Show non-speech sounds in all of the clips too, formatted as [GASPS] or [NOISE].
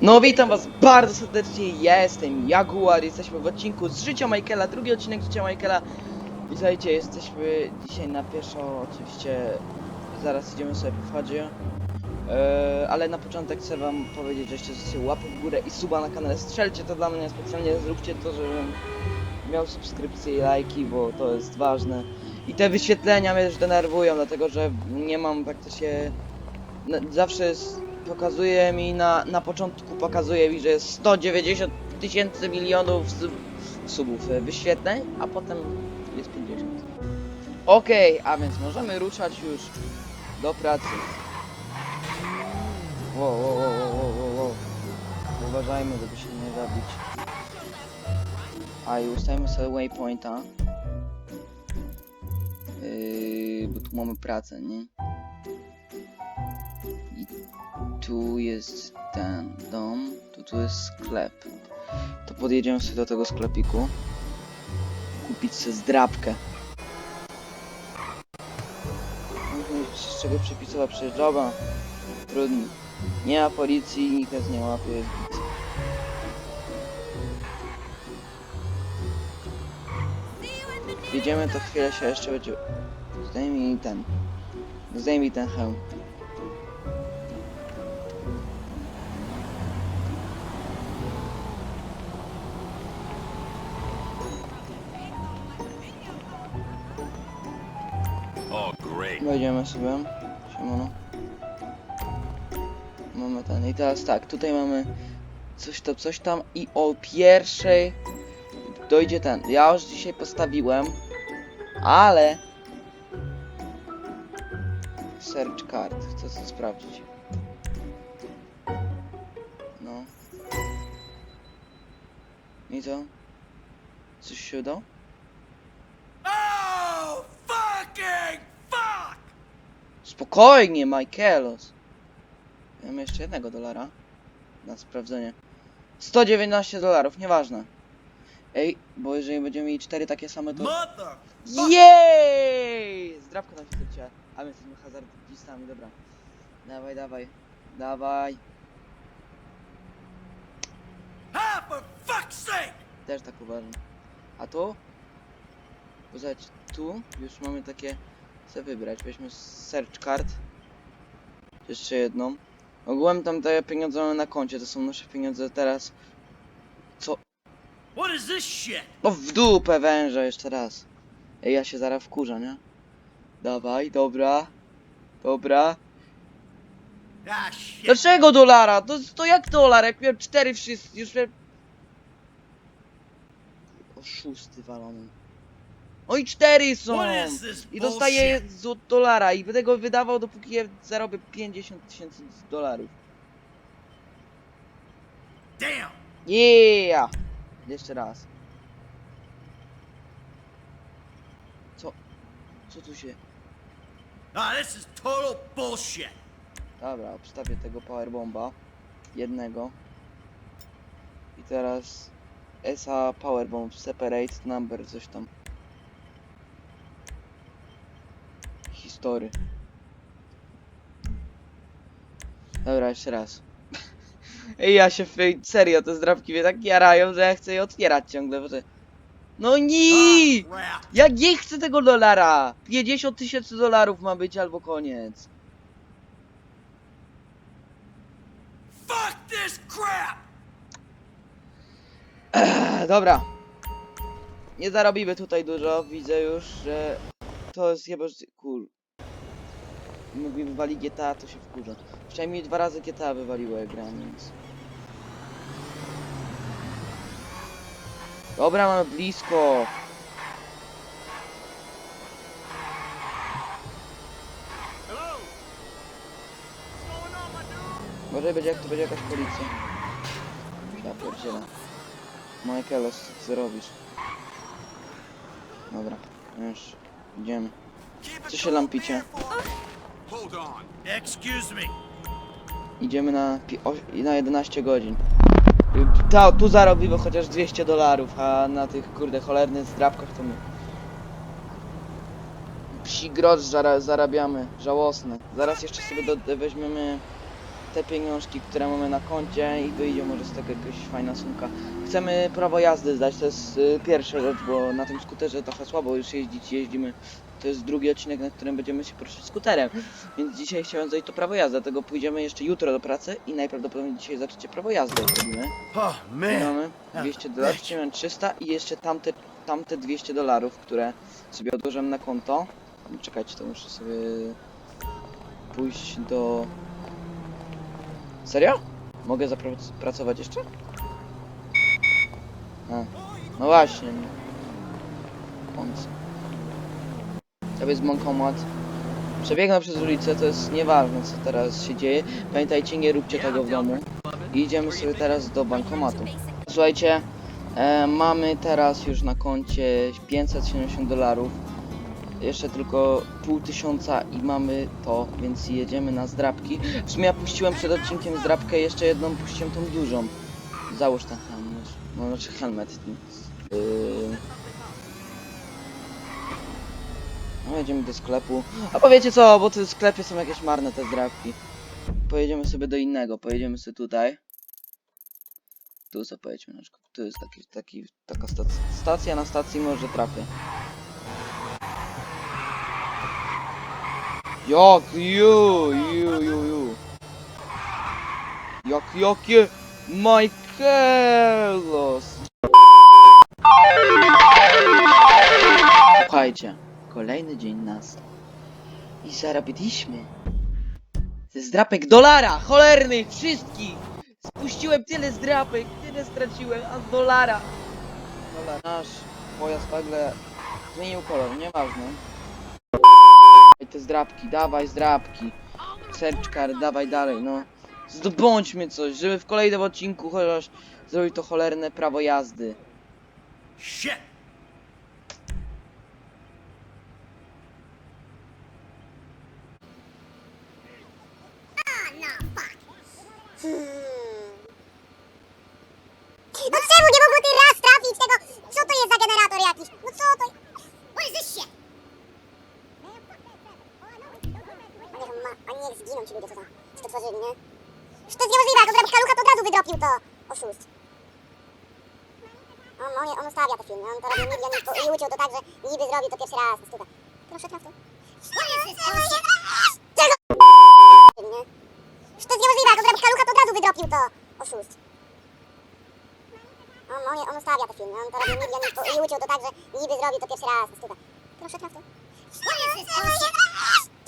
No witam was bardzo serdecznie, ja jestem Jaguar, jesteśmy w odcinku z życia Michaela, drugi odcinek życia Michaela. Witajcie, jesteśmy dzisiaj na pieszo, oczywiście zaraz idziemy sobie po wchodzie. Eee, ale na początek chcę wam powiedzieć, żeście zostawcie łapę w górę i suba na kanale, strzelcie to dla mnie specjalnie, zróbcie to, żebym miał subskrypcje i lajki, bo to jest ważne. I te wyświetlenia mnie też denerwują, dlatego że nie mam praktycznie... Zawsze jest pokazuje mi na, na początku pokazuje mi, że jest 190 tysięcy milionów sub, subów wyświetleń, a potem jest 50. Okej, a więc możemy ruszać już do pracy. Wow, wow, wow, wow, wow. Uważajmy, żeby się nie zabić. A i ustajemy sobie waypointa. Yy, bo tu mamy pracę, nie? Tu jest ten dom, tu, tu jest sklep. To podjedziemy sobie do tego sklepiku. Kupić sobie zdrabkę. Z czego przepisowa przejeżdżowa. Trudno. Nie ma policji, nikt nas nie łapie. Jedziemy, to chwilę się jeszcze będzie... Zdejmij ten. Zdejmij ten hełm. Wejdziemy sobie. Siemano. Mamy ten. I teraz tak, tutaj mamy coś tam, coś tam i o pierwszej dojdzie ten. Ja już dzisiaj postawiłem, ale search card. Chcę to sprawdzić. No. I co? Coś się udało? Spokojnie, Michaelos. Ja mam jeszcze jednego dolara na sprawdzenie. 119 dolarów, nieważne. Ej, bo jeżeli będziemy mieli cztery takie same, to... Jej! Zdrawka nam się zleciła. A my jesteśmy hazardzistami, dobra. Dawaj, dawaj. Dawaj. Też tak uważam. A tu? Zobacz, tu już mamy takie... Chcę wybrać. Weźmy search card. Jeszcze jedną. Ogółem tam te pieniądze mamy na koncie, to są nasze pieniądze teraz. What is this shit? No w dupę węża jeszcze raz. Ej, ja się zaraz wkurzę, nie? Dawaj, dobra. Dobra. Ah. Dlaczego dolara? To, to jak dolar? Jak miałem cztery wszyscy, już miałem... Oszusty walony. No i cztery są! I dostaję bullshit? z dolara i będę go wydawał dopóki ja zarobię 50 tysięcy dolarów. Damn! Yeah! Jeszcze raz. Co? Co tu się... Ah, this is total bullshit. Dobra, obstawię tego powerbomba. Jednego. I teraz SA powerbomb separate number coś tam. Dobra, jeszcze raz. Ej, ja się ej, serio, te zdrabki mnie tak jarają, że ja chcę je otwierać ciągle, bo to... No nie! Ja nie chcę tego dolara! 50 tysięcy dolarów ma być albo koniec. Fuck this crap! Dobra. Nie zarobimy tutaj dużo, widzę już, że to jest chyba, kur... Mógłby wywali GTA, to się wkurza. Przynajmniej dwa razy GTA wywaliło jak gram, więc... Dobra, mamy blisko. Może będzie jak to będzie jakaś policja. Ja pierdzielę. Michaelos, co robisz? Dobra, już idziemy. Co się lampicie? Man. Hold on. Excuse me. Idziemy na, pi- o, na 11 godzin. Y, Ta, tu zarobimy chociaż 200 dolarów, a na tych kurde cholernych zdrabkach to my... Psi grosz zara, zarabiamy, żałosne. Zaraz jeszcze sobie do, weźmiemy te pieniążki, które mamy na koncie i wyjdzie może z tego jakaś fajna sumka. Chcemy prawo jazdy zdać, to jest y, pierwsza rzecz, bo na tym skuterze trochę słabo już jeździć, jeździmy. To jest drugi odcinek, na którym będziemy się poruszać skuterem, więc dzisiaj chciałem zdać to prawo jazdy, dlatego pójdziemy jeszcze jutro do pracy i najprawdopodobniej dzisiaj zaczniecie prawo jazdy robimy. Mamy 200 dolarów, czyli mamy 300 i jeszcze tamte, tamte 200 dolarów, które sobie odłożyłem na konto. Czekajcie, to muszę sobie pójść do... Serio? Mogę zapracować jeszcze? A, no właśnie. Końc. To jest bankomat. Przebiegnę przez ulicę, to jest nieważne co teraz się dzieje. Pamiętajcie, nie róbcie tego w domu. Idziemy sobie teraz do bankomatu. Słuchajcie, e, mamy teraz już na koncie 570 dolarów. Jeszcze tylko pół tysiąca i mamy to, więc jedziemy na zdrabki. W sumie ja puściłem przed odcinkiem zdrabkę, jeszcze jedną puściłem tą dużą. Załóż ten helmet, no znaczy helmet. Yy... No jedziemy do sklepu. A powiecie co, bo te sklepie są jakieś marne te zdrabki. Pojedziemy sobie do innego, pojedziemy sobie tutaj. Tu co pojedźmy na przykład. Tu jest taki, taki, taka stacja, stacja na stacji może trafię. Jak ju, ju, ju, ju. Jak, jakie Michaelos. Słuchajcie, kolejny dzień nas. I zarobiliśmy. Ze zdrapek dolara, cholernych, wszystkich. Spuściłem tyle zdrapek, tyle straciłem, a dolara. Dolar. Nasz pojazd nagle zmienił kolor, nieważne. Dawaj te zdrapki, dawaj zdrapki. Search card, dawaj dalej, no. Zdobądźmy coś, żeby w kolejnym odcinku chociaż zrobić to cholerne prawo jazdy. Shit. No czemu nie mogło ty raz trafić tego? Co to jest za generator jakiś? No co to? This shit? On niech, ma, on niech zginą ci ludzie, co, to, co to tworzyli, nie? Że to jest niemożliwe, jak zrobił kalucha, to od razu wydropił to. Oszust. On, on, on ustawia te filmy, on to robił milion i, uczył to tak, że niby zrobił to pierwszy raz. Studa. Proszę, traf to. Czego? Nie? Że to jest niemożliwe, jak on zrobił kalucha, to od razu wydropił to. Oszust. On, on, on ustawia te filmy, on to robił milion i, i uczył to tak, że niby zrobił to pierwszy raz. Studa. Proszę, traf to.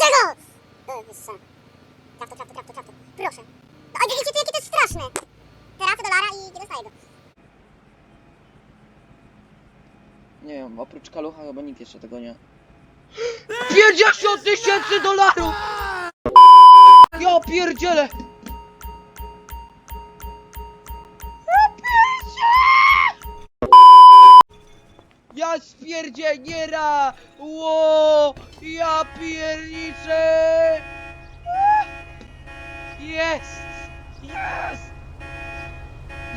Czego? Traf to, traf to, traf to, traf to. Proszę. No, ale widzicie, jakie to jest straszne. Teraz to dolara i nie dostaję go. Nie wiem, oprócz kalucha chyba nikt jeszcze tego nie. [GASPS] 50 tysięcy dolarów! Ja pierdzielę! Ja spierdzieniera! Ło! Ja pierniczę! Jest! Jest!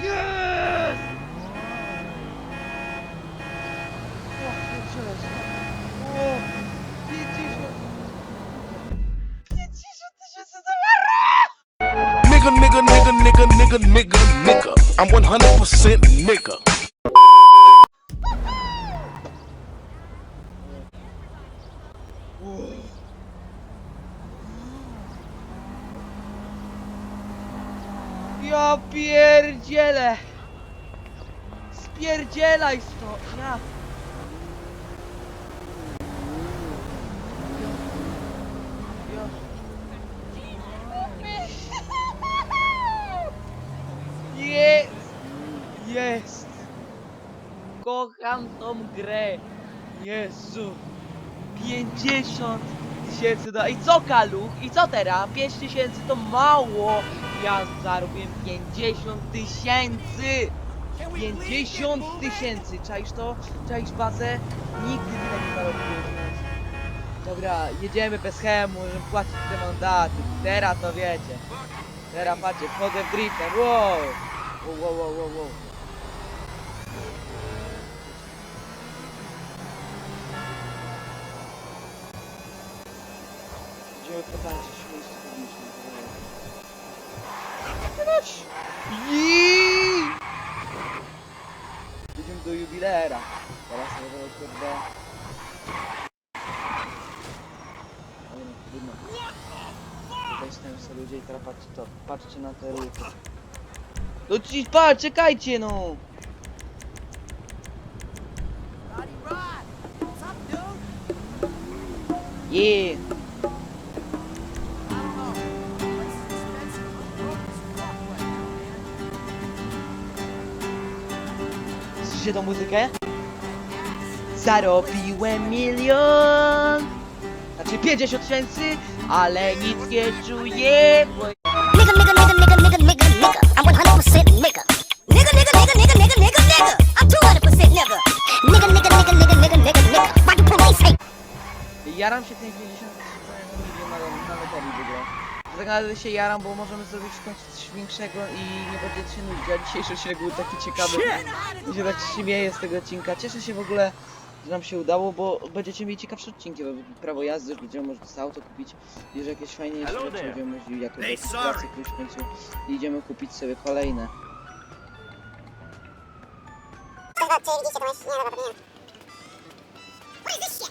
Jest! Pierdzielę O! 50... 50 tysięcy dolarów! Nigga, nigga, nigga, nigga, nigga, nigga, nigga. I'm 100% nigga. Ja! Spierdzielaj stąd! Ja... Jest! Kocham tą grę! Jezu! 50 tysięcy do... I co Kaluch? I co teraz? 5 tysięcy to mało! Ja zarobiłem 50 tysięcy! 50 tysięcy! Czaisz to? Czaisz bazę? Nigdy nie zarobiłem. Dobra, jedziemy bez hemu, żeby płacić te mandaty. Teraz to wiecie. Teraz patrzcie, wchodzę w driftem. Wow! Wow, wow, wow, wow. Idziemy potańczyć Jubilera. Teraz sobie kurde... Ale no, trudno. Stoją sobie ludzie i teraz patrzcie to. Patrzcie na te ruchy. No ci, patrz, czekajcie no! Yeah! Słyszycie tą muzykę? Zarobiłem milion! Znaczy 50 tysięcy, ale nic nie czuję, bo... Nigga, nigga, nigga, nigga, nigga, nigga, nigga. I'm 100% nigga. Nigga, nigga, nigga, nigga, nigga, nigga, nigga. I'm 200% nigga. Nigga, nigga, nigga, nigga, nigga, nigga, nigga. Why the police hate? Jaram się tym 50 milion na, na loterii wygrał. Tak naprawdę się jaram, bo możemy zrobić w końcu coś większego i nie będzie się nudzić, a dzisiejszy odcinek był taki ciekawy. I się tak śmieję z tego odcinka. Cieszę się w ogóle, że nam się udało, bo będziecie mieli ciekawsze odcinki, bo prawo jazdy, że będziemy mogli sobie auto kupić i że jakieś fajniejsze rzeczy będziemy mogli jako Hey, rejestrację już w końcu i idziemy kupić sobie kolejne. Czy widzicie, to jest... Nie, dobra, to nie. What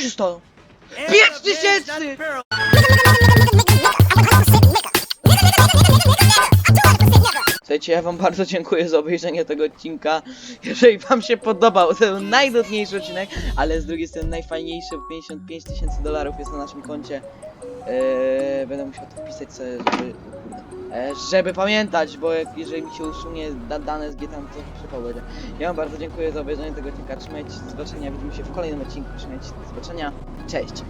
Co? Się stało? And Pięć the tysięcy! Słuchajcie, ja wam bardzo dziękuję za obejrzenie tego odcinka. Jeżeli wam się podobał, to był najnudniejszy odcinek, ale z drugiej strony najfajniejszy, bo 55 tysięcy dolarów jest na naszym koncie. Eee, będę musiał to wpisać sobie, żeby, kurde, e, żeby pamiętać, bo jak, jeżeli mi się usunie da, dane z GTA, to przypał będzie. Ja wam bardzo dziękuję za obejrzenie tego odcinka. Trzymajcie się, do zobaczenia, widzimy się w kolejnym odcinku. Trzymajcie się, do zobaczenia. Cześć!